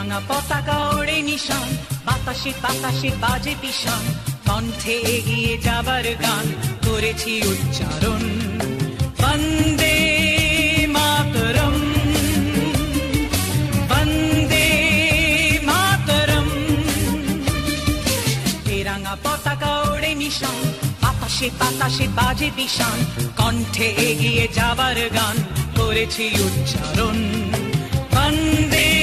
রাঙা পতাকা ওড়ে নিশান। বাতাসে বাতাসে বাজে পিশান কণ্ঠে এগিয়ে যাবার গান করেছি উচ্চারণ। বন্দে মাতরম। বন্দে মাতরম। তেরাঙ্গা পতাকা ওড়ে নিশান। বাতাসে বাতাসে বাজে পিশান কণ্ঠে এগিয়ে যাবার গান করেছি উচ্চারণ। বন্দে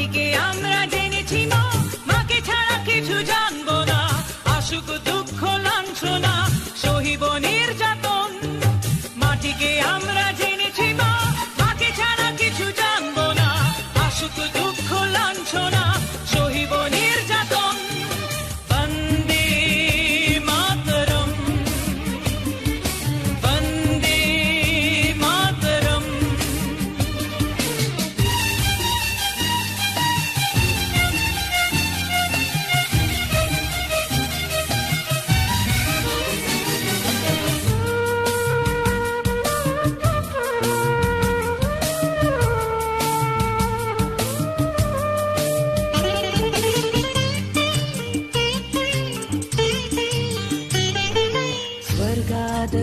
মাটিকে আমরা জেনেছি মা। মাকে ছাড়া কিছু জানব না। আসুক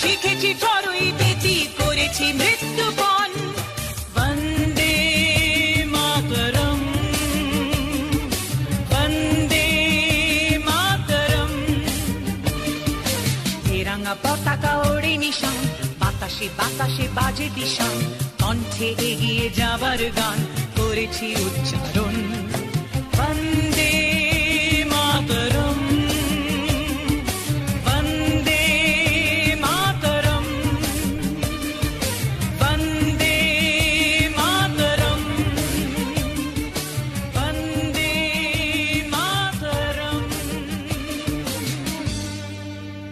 শিখেছি চড়ুই বেতি করেছি মৃত্যুপণ। বন্দে বন্দে পতাকা বাতাসে বাতাসে বাজে দিশান। কণ্ঠে এগিয়ে যাবার গান করেছি উচ্চারণ।